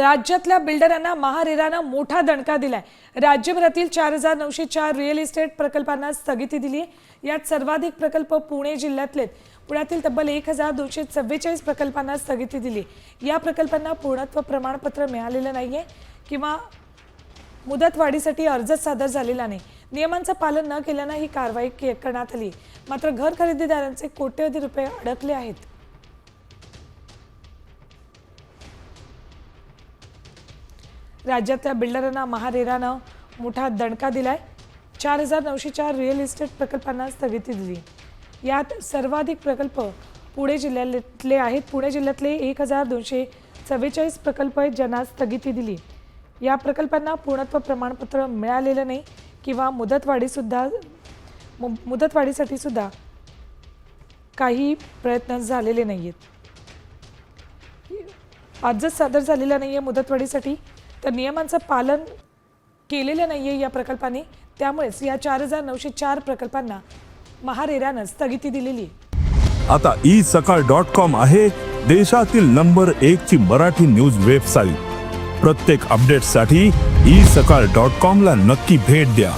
राज्यातल्या बिल्डरांना महारेरानं मोठा दणका दिलाय. राज्यभरातील चार हजार नऊशे चार रिअल इस्टेट प्रकल्पांना स्थगिती दिली यात सर्वाधिक प्रकल्प पुणे जिल्ह्यातले पुण्यातील तब्बल एक हजार दोनशे चव्वेचाळीस प्रकल्पांना स्थगिती दिली या प्रकल्पांना पूर्णत्व प्रमाणपत्र मिळालेलं नाहीये किंवा मुदतवाढीसाठी अर्जच सादर झालेला नाही. नियमांचं पालन न केल्यानं ही कारवाई के- करण्यात आली मात्र घर खरेदीदारांचे कोट्यवधी रुपये अडकले आहेत. राज्यातल्या बिल्डरांना महारेरानं मोठा दणका दिलाय. चार हजार नऊशे चार रिअल इस्टेट प्रकल्पांना स्थगिती दिली. यात सर्वाधिक प्रकल्प पुणे जिल्ह्यातले आहेत. पुणे जिल्ह्यातले एक हजार दोनशे चव्वेचाळीस प्रकल्प आहेत ज्यांना स्थगिती दिली. या प्रकल्पांना पूर्णत्व प्रमाणपत्र मिळालेलं नाही किंवा मुदतवाढीसुद्धा मु- मुदतवाढीसाठी सुद्धा काही प्रयत्न झालेले नाही आहेत आजच सादर झालेला नाही आहे मुदतवाढीसाठी. तर नियमांचं पालन केलेलं नाही आहे या प्रकल्पाने. त्यामुळेच या चार हजार नऊशे चार प्रकल्पांना महारेरानं स्थगिती दिलेली आता ई सकाळ डॉट कॉम आहे देशातील नंबर एक ची मराठी न्यूज वेबसाईट. प्रत्येक अपडेटसाठी ई सकाळ डॉट कॉम ला नक्की भेट द्या.